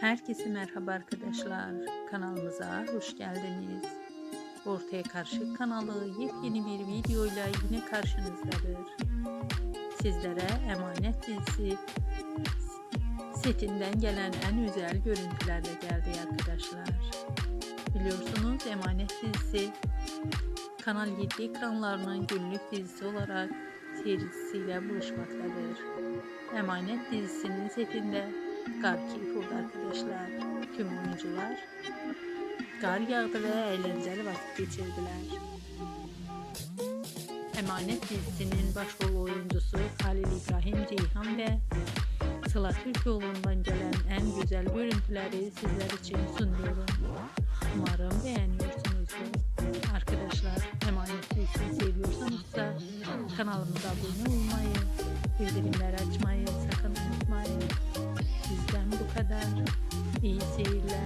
Herkese merhaba arkadaşlar. Kanalımıza hoş geldiniz. Ortaya Karşı kanalı yepyeni bir videoyla yine karşınızdadır. Sizlere Emanet dizisi setinden gelen en özel görüntülerle geldi arkadaşlar. Biliyorsunuz Emanet dizisi Kanal 7 ekranlarının günlük dizisi olarak seyircisiyle buluşmaktadır. Emanet dizisinin setinde kar keyif oldu arkadaşlar. Tüm oyuncular kar yağdı ve eğlenceli vakit geçirdiler. Emanet dizisinin başrol oyuncusu Halil İbrahim Ceyhan ve Sıla Türkoğlu'ndan gelen en güzel görüntüleri sizler için sunuyorum. Umarım beğeniyorsunuzdur. Arkadaşlar Emanet dizisini seviyorsanız da kanalımıza abone olmayı, bildirimleri açmayı D ജെയിലെ